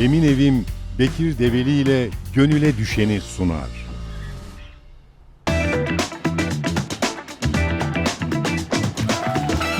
Emin Evim Bekir Develi ile Gönüle Düşeni sunar.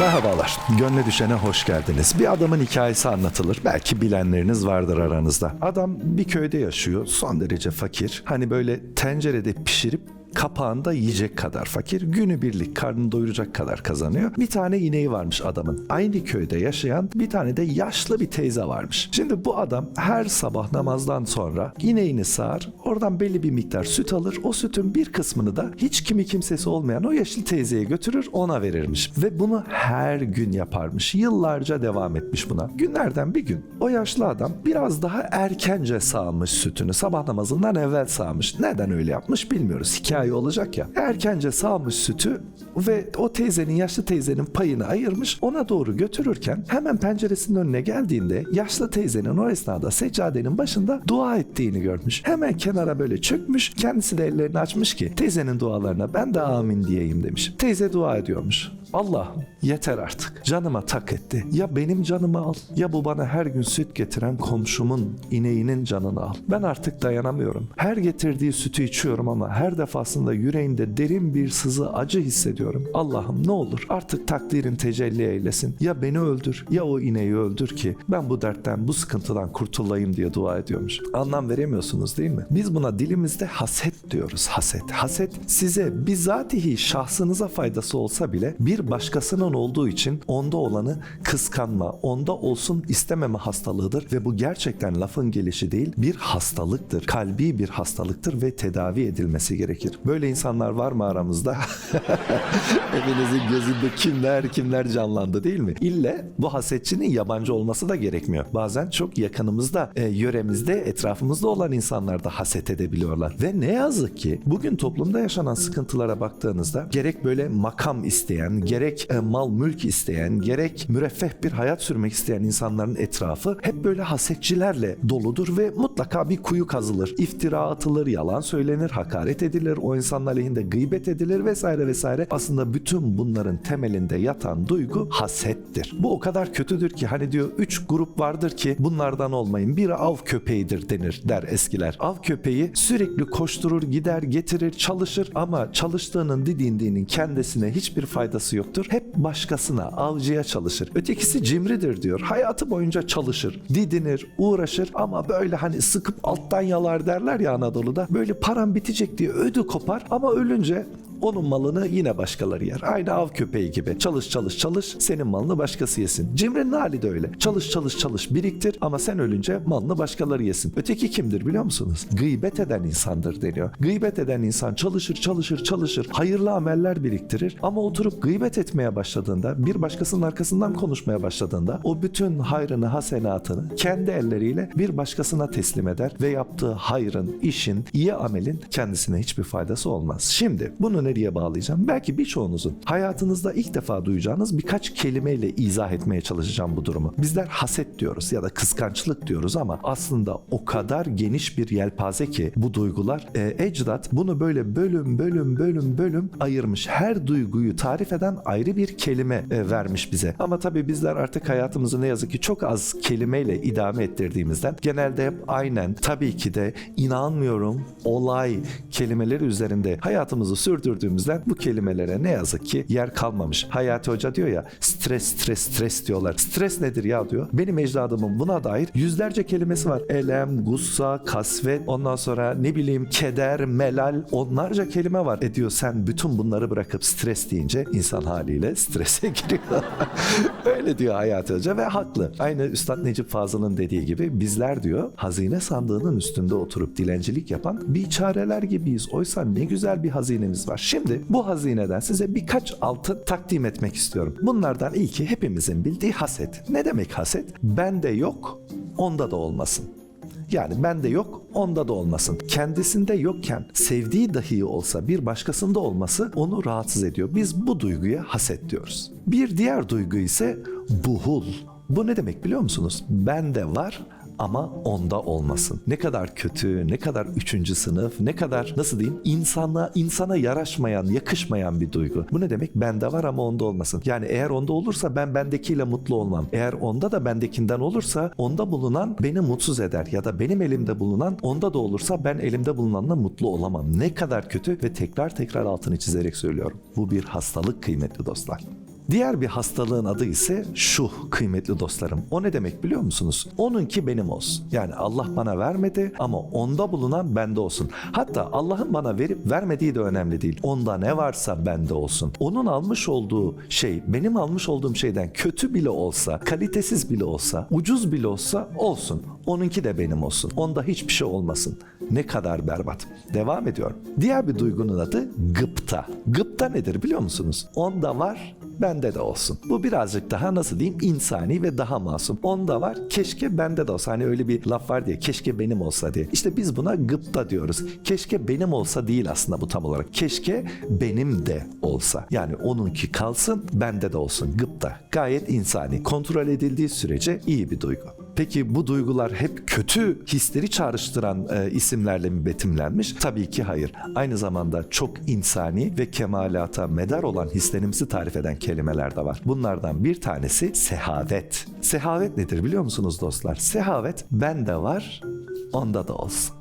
Merhabalar, Gönle Düşen'e hoş geldiniz. Bir adamın hikayesi anlatılır. Belki bilenleriniz vardır aranızda. Adam bir köyde yaşıyor, son derece fakir. Hani böyle tencerede pişirip kapağında yiyecek kadar fakir. Günübirlik karnını doyuracak kadar kazanıyor. Bir tane ineği varmış adamın. Aynı köyde yaşayan bir tane de yaşlı bir teyze varmış. Şimdi bu adam her sabah namazdan sonra ineğini sağar. Oradan belli bir miktar süt alır. O sütün bir kısmını da hiç kimi kimsesi olmayan o yaşlı teyzeye götürür ona verirmiş. Ve bunu her gün yaparmış. Yıllarca devam etmiş buna. Günlerden bir gün o yaşlı adam biraz daha erkence sağmış sütünü. Sabah namazından evvel sağmış. Neden öyle yapmış bilmiyoruz. Hikaye olacak ya. Erkence sağmış sütü ve o teyzenin yaşlı teyzenin payını ayırmış. Ona doğru götürürken hemen penceresinin önüne geldiğinde yaşlı teyzenin o esnada seccadenin başında dua ettiğini görmüş. Hemen kenara böyle çökmüş. Kendisi de ellerini açmış ki teyzenin dualarına ben de amin diyeyim demiş. Teyze dua ediyormuş. Allah'ım yeter artık. Canıma tak etti. Ya benim canımı al ya bu bana her gün süt getiren komşumun ineğinin canını al. Ben artık dayanamıyorum. Her getirdiği sütü içiyorum ama her defasında yüreğimde derin bir sızı acı hissediyorum. Allah'ım ne olur artık takdirin tecelli eylesin. Ya beni öldür ya o ineği öldür ki ben bu dertten bu sıkıntıdan kurtulayım diye dua ediyormuş. Anlam veremiyorsunuz değil mi? Biz buna dilimizde haset diyoruz. Haset. Haset size bizatihi şahsınıza faydası olsa bile bir başkasının olduğu için onda olanı kıskanma, onda olsun istememe hastalığıdır ve bu gerçekten lafın gelişi değil bir hastalıktır. Kalbi bir hastalıktır ve tedavi edilmesi gerekir. Böyle insanlar var mı aramızda? Hepinizin gözünde kimler kimler canlandı değil mi? İlle bu hasetçinin yabancı olması da gerekmiyor. Bazen çok yakınımızda, e, yöremizde, etrafımızda olan insanlar da haset edebiliyorlar. Ve ne yazık ki bugün toplumda yaşanan sıkıntılara baktığınızda gerek böyle makam isteyen, gerek e, mal mülk isteyen, gerek müreffeh bir hayat sürmek isteyen insanların etrafı hep böyle hasetçilerle doludur ve mutlaka bir kuyu kazılır. İftira atılır, yalan söylenir, hakaret edilir, o insan aleyhinde gıybet edilir vesaire vesaire. Aslında bütün bunların temelinde yatan duygu hasettir. Bu o kadar kötüdür ki hani diyor üç grup vardır ki bunlardan olmayın. Biri av köpeğidir denir der eskiler. Av köpeği sürekli koşturur, gider, getirir, çalışır ama çalıştığının didindiğinin kendisine hiçbir faydası yoktur. Hep başkasına, avcıya çalışır. Ötekisi cimridir diyor. Hayatı boyunca çalışır, didinir, uğraşır ama böyle hani sıkıp alttan yalar derler ya Anadolu'da. Böyle param bitecek diye ödü kopar ama ölünce onun malını yine başkaları yer. Aynı av köpeği gibi. Çalış çalış çalış senin malını başkası yesin. Cimrinin hali de öyle. Çalış çalış çalış biriktir ama sen ölünce malını başkaları yesin. Öteki kimdir biliyor musunuz? Gıybet eden insandır deniyor. Gıybet eden insan çalışır çalışır çalışır. Hayırlı ameller biriktirir ama oturup gıybet etmeye başladığında bir başkasının arkasından konuşmaya başladığında o bütün hayrını hasenatını kendi elleriyle bir başkasına teslim eder ve yaptığı hayrın, işin, iyi amelin kendisine hiçbir faydası olmaz. Şimdi bunu nereye bağlayacağım? Belki birçoğunuzun hayatınızda ilk defa duyacağınız birkaç kelimeyle izah etmeye çalışacağım bu durumu. Bizler haset diyoruz ya da kıskançlık diyoruz ama aslında o kadar geniş bir yelpaze ki bu duygular e, ecdat bunu böyle bölüm bölüm bölüm bölüm ayırmış. Her duyguyu tarif eden ayrı bir kelime e, vermiş bize. Ama tabii bizler artık hayatımızı ne yazık ki çok az kelimeyle idame ettirdiğimizden genelde hep aynen tabii ki de inanmıyorum olay kelimeleri üzerinde hayatımızı sürdürdüğümüzden bu kelimelere ne yazık ki yer kalmamış. Hayati Hoca diyor ya stres stres stres diyorlar. Stres nedir ya diyor. Benim ecdadımın buna dair yüzlerce kelimesi var. Elem, gussa, kasvet, ondan sonra ne bileyim keder, melal onlarca kelime var. E diyor sen bütün bunları bırakıp stres deyince insan haliyle strese giriyor. Öyle diyor Hayati Hoca ve haklı. Aynı Üstad Necip Fazıl'ın dediği gibi bizler diyor hazine sandığının üstünde oturup dilencilik yapan biçareler gibiyiz. Oysa ne güzel bir hazinemiz var. Şimdi bu hazineden size birkaç altın takdim etmek istiyorum. Bunlardan ilki hepimizin bildiği haset. Ne demek haset? Bende yok, onda da olmasın. Yani bende yok, onda da olmasın. Kendisinde yokken sevdiği dahi olsa bir başkasında olması onu rahatsız ediyor. Biz bu duyguya haset diyoruz. Bir diğer duygu ise buhul. Bu ne demek biliyor musunuz? Bende var ama onda olmasın. Ne kadar kötü, ne kadar üçüncü sınıf, ne kadar nasıl diyeyim insanla insana yaraşmayan, yakışmayan bir duygu. Bu ne demek? Bende var ama onda olmasın. Yani eğer onda olursa ben bendekiyle mutlu olmam. Eğer onda da bendekinden olursa onda bulunan beni mutsuz eder ya da benim elimde bulunan onda da olursa ben elimde bulunanla mutlu olamam. Ne kadar kötü ve tekrar tekrar altını çizerek söylüyorum. Bu bir hastalık kıymetli dostlar. Diğer bir hastalığın adı ise şu kıymetli dostlarım. O ne demek biliyor musunuz? Onunki benim olsun. Yani Allah bana vermedi ama onda bulunan bende olsun. Hatta Allah'ın bana verip vermediği de önemli değil. Onda ne varsa bende olsun. Onun almış olduğu şey benim almış olduğum şeyden kötü bile olsa, kalitesiz bile olsa, ucuz bile olsa olsun. Onunki de benim olsun. Onda hiçbir şey olmasın. Ne kadar berbat. Devam ediyorum. Diğer bir duygunun adı gıpta. Gıpta nedir biliyor musunuz? Onda var, bende de olsun. Bu birazcık daha nasıl diyeyim insani ve daha masum. Onda var keşke bende de olsa. Hani öyle bir laf var diye keşke benim olsa diye. İşte biz buna gıpta diyoruz. Keşke benim olsa değil aslında bu tam olarak. Keşke benim de olsa. Yani onunki kalsın bende de olsun. Gıpta. Gayet insani. Kontrol edildiği sürece iyi bir duygu. Peki bu duygular hep kötü hisleri çağrıştıran e, isimlerle mi betimlenmiş? Tabii ki hayır. Aynı zamanda çok insani ve kemalata medar olan hislerimizi tarif eden kelimeler de var. Bunlardan bir tanesi sehavet. Sehavet nedir biliyor musunuz dostlar? Sehavet bende var, onda da olsun.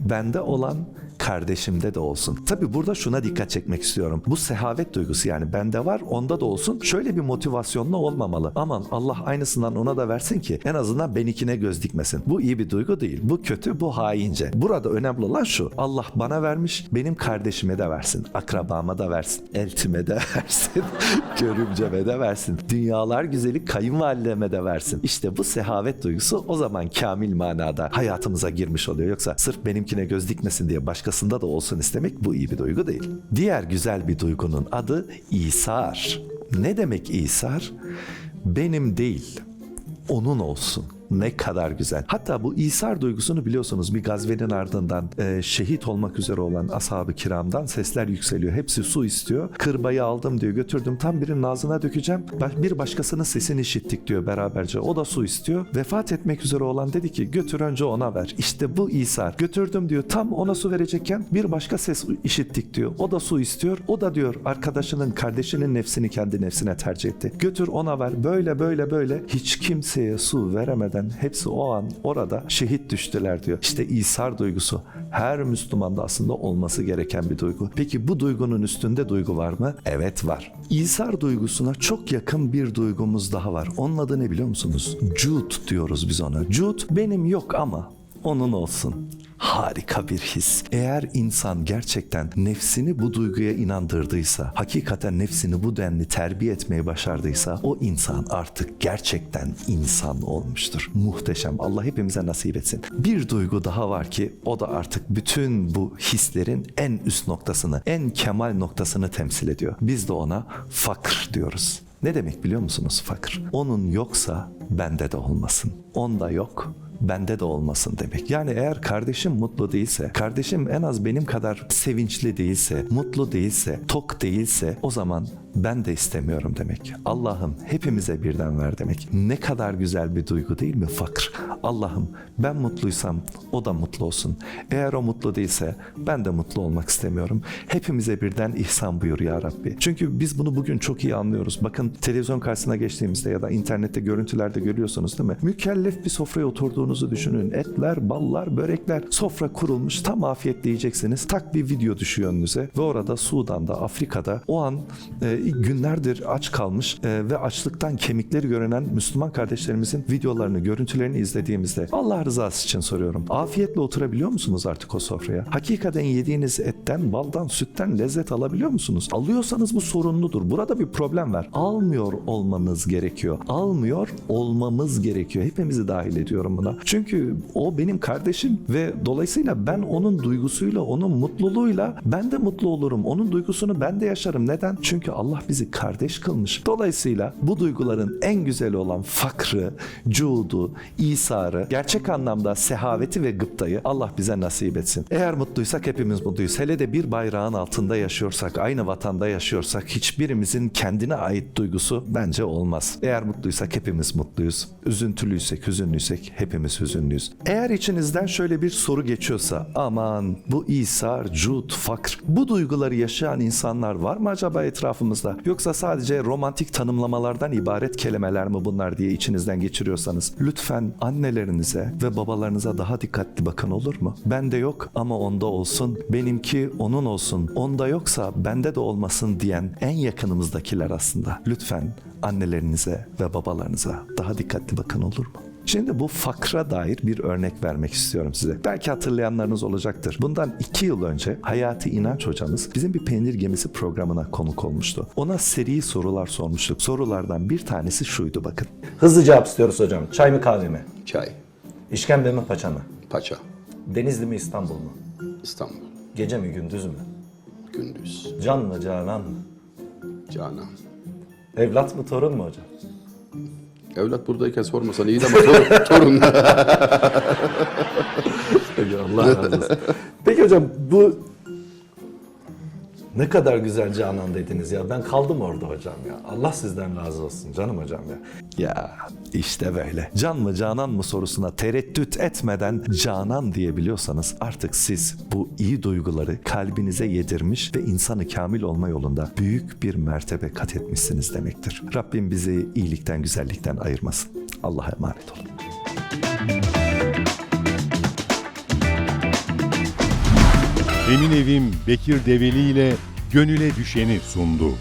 Bende olan kardeşimde de olsun. Tabi burada şuna dikkat çekmek istiyorum. Bu sehavet duygusu yani bende var onda da olsun. Şöyle bir motivasyonla olmamalı. Aman Allah aynısından ona da versin ki en azından benimkine göz dikmesin. Bu iyi bir duygu değil. Bu kötü, bu haince. Burada önemli olan şu. Allah bana vermiş, benim kardeşime de versin. Akrabama da versin. Eltime de versin. Görümceme de versin. Dünyalar güzeli kayınvalideme de versin. İşte bu sehavet duygusu o zaman kamil manada hayatımıza girmiş oluyor. Yoksa sırf benimkine göz dikmesin diye başkasında da olsun istemek bu iyi bir duygu değil. Diğer güzel bir duygunun adı İsar. Ne demek İsar? Benim değil, onun olsun. Ne kadar güzel. Hatta bu İsar duygusunu biliyorsunuz bir gazvenin ardından e, şehit olmak üzere olan ashab-ı kiramdan sesler yükseliyor. Hepsi su istiyor. Kırbayı aldım diyor götürdüm tam birinin ağzına dökeceğim. Bir başkasının sesini işittik diyor beraberce. O da su istiyor. Vefat etmek üzere olan dedi ki götür önce ona ver. İşte bu İsar. Götürdüm diyor tam ona su verecekken bir başka ses işittik diyor. O da su istiyor. O da diyor arkadaşının kardeşinin nefsini kendi nefsine tercih etti. Götür ona ver. Böyle böyle böyle hiç kimseye su veremeden hepsi o an orada şehit düştüler diyor. İşte İsar duygusu her Müslümanda aslında olması gereken bir duygu. Peki bu duygunun üstünde duygu var mı? Evet var. İsar duygusuna çok yakın bir duygumuz daha var. Onun adı ne biliyor musunuz? Cud diyoruz biz ona. Cud benim yok ama onun olsun. Harika bir his. Eğer insan gerçekten nefsini bu duyguya inandırdıysa, hakikaten nefsini bu denli terbiye etmeyi başardıysa o insan artık gerçekten insan olmuştur. Muhteşem. Allah hepimize nasip etsin. Bir duygu daha var ki o da artık bütün bu hislerin en üst noktasını, en kemal noktasını temsil ediyor. Biz de ona fakr diyoruz. Ne demek biliyor musunuz fakir? Onun yoksa bende de olmasın. Onda yok, bende de olmasın demek. Yani eğer kardeşim mutlu değilse, kardeşim en az benim kadar sevinçli değilse, mutlu değilse, tok değilse o zaman ben de istemiyorum demek. Allah'ım hepimize birden ver demek. Ne kadar güzel bir duygu değil mi fakir? Allah'ım ben mutluysam o da mutlu olsun. Eğer o mutlu değilse ben de mutlu olmak istemiyorum. Hepimize birden ihsan buyur ya Rabbi. Çünkü biz bunu bugün çok iyi anlıyoruz. Bakın televizyon karşısına geçtiğimizde ya da internette görüntülerde görüyorsunuz değil mi? Mükellef bir sofraya oturduğunuzu düşünün. Etler, ballar, börekler. Sofra kurulmuş tam afiyetle yiyeceksiniz. Tak bir video düşüyor önünüze ve orada Sudan'da, Afrika'da o an e, günlerdir aç kalmış e, ve açlıktan kemikleri görünen Müslüman kardeşlerimizin videolarını, görüntülerini izlediğimizde Allah rızası için soruyorum. Afiyetle oturabiliyor musunuz artık o sofraya? Hakikaten yediğiniz etten, baldan, sütten lezzet alabiliyor musunuz? Alıyorsanız bu sorunludur. Burada bir problem var. Almıyor olmanız gerekiyor. Almıyor olmamız gerekiyor. Hepimizi dahil ediyorum buna. Çünkü o benim kardeşim ve dolayısıyla ben onun duygusuyla, onun mutluluğuyla ben de mutlu olurum. Onun duygusunu ben de yaşarım. Neden? Çünkü Allah Allah bizi kardeş kılmış. Dolayısıyla bu duyguların en güzeli olan fakrı, cudu, isarı, gerçek anlamda sehaveti ve gıptayı Allah bize nasip etsin. Eğer mutluysak hepimiz mutluyuz. Hele de bir bayrağın altında yaşıyorsak, aynı vatanda yaşıyorsak hiçbirimizin kendine ait duygusu bence olmaz. Eğer mutluysak hepimiz mutluyuz. Üzüntülüysek, hüzünlüysek hepimiz hüzünlüyüz. Eğer içinizden şöyle bir soru geçiyorsa aman bu isar, cud, fakr bu duyguları yaşayan insanlar var mı acaba etrafımızda? Yoksa sadece romantik tanımlamalardan ibaret kelimeler mi bunlar diye içinizden geçiriyorsanız lütfen annelerinize ve babalarınıza daha dikkatli bakın olur mu? Bende yok ama onda olsun. Benimki onun olsun. Onda yoksa bende de olmasın diyen en yakınımızdakiler aslında. Lütfen annelerinize ve babalarınıza daha dikkatli bakın olur mu? Şimdi bu fakra dair bir örnek vermek istiyorum size. Belki hatırlayanlarınız olacaktır. Bundan iki yıl önce Hayati İnanç hocamız bizim bir peynir gemisi programına konuk olmuştu. Ona seri sorular sormuştuk. Sorulardan bir tanesi şuydu bakın. Hızlı cevap istiyoruz hocam. Çay mı kahve mi? Çay, İşkembe mi paça mı? paça, Denizli mi İstanbul mu? İstanbul, Gece mi gündüz mü? gündüz, Can mı canan mı? Canan. Evlat mı torun mu hocam? Evlat buradayken sormasan iyi de ama tor- torun. Peki Allah razı olsun. Peki hocam bu ne kadar güzel canan dediniz ya. Ben kaldım orada hocam ya. Allah sizden razı olsun canım hocam ya. Ya işte böyle. Can mı canan mı sorusuna tereddüt etmeden canan diyebiliyorsanız artık siz bu iyi duyguları kalbinize yedirmiş ve insanı kamil olma yolunda büyük bir mertebe kat etmişsiniz demektir. Rabbim bizi iyilikten güzellikten ayırmasın. Allah'a emanet olun. Emin Evim Bekir Develi ile Gönüle Düşeni sundu.